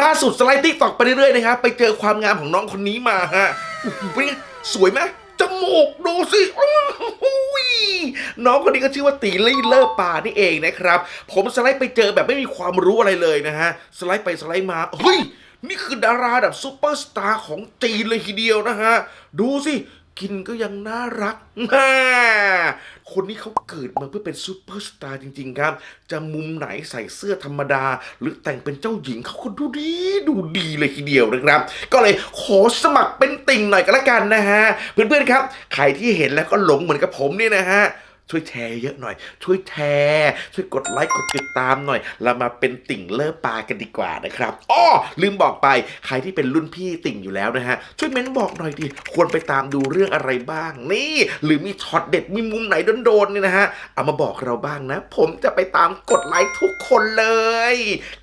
ล่าสุดสไลด์ติ๊กตอกไปเรื่อยๆนะครับไปเจอความงามของน้องคนนี้มาฮะเป็นไงสวยไหมจมูกดูสิโอ้โหน้องคนนี้ก็ชื่อว่าตีลี่เลอร์ปานี่เองนะครับ ผมสไลด์ไปเจอแบบไม่มีความรู้อะไรเลยนะฮะ สไลด์ไปสไลด์มา เฮ้ย นี่คือดาราแบบซูเปอร์สตาร์ของจีนเลยทีเดียวนะฮะ ดูสิ กินก็ยังน่ารักน่า คนนี้เขาเกิดมาเพื่อเป็นซูเปอร์สตาร์จริง ๆ ครับ จะมุมไหนใส่เสื้อธรรมดา หรือแต่งเป็นเจ้าหญิงเขาก็ดูดีดูดีเลยทีเดียวนะครับ ก็เลยขอสมัครเป็นติ่งหน่อยก็แล้วกันนะฮะ เพื่อนๆครับ ใครที่เห็นแล้วก็หลงเหมือนกับผมเนี่ยนะฮะ ช่วยแชร์เยอะหน่อย ช่วยแชร์ช่วยกดไลค์กดติดตามหน่อย เรามาเป็นติ่งเลิฟปลากันดีกว่านะครับอ้อลืมบอกไปใครที่เป็นรุ่นพี่ติ่งอยู่แล้วนะฮะช่วยเม้นบอกหน่อยดิควรไปตามดูเรื่องอะไรบ้าง นี่ หรือมีช็อตเด็ดมีมุมไหนโดนๆเนี่ยนะฮะเอามาบอกเราบ้างนะ ผมจะไปตามกดไลค์ทุกคนเลย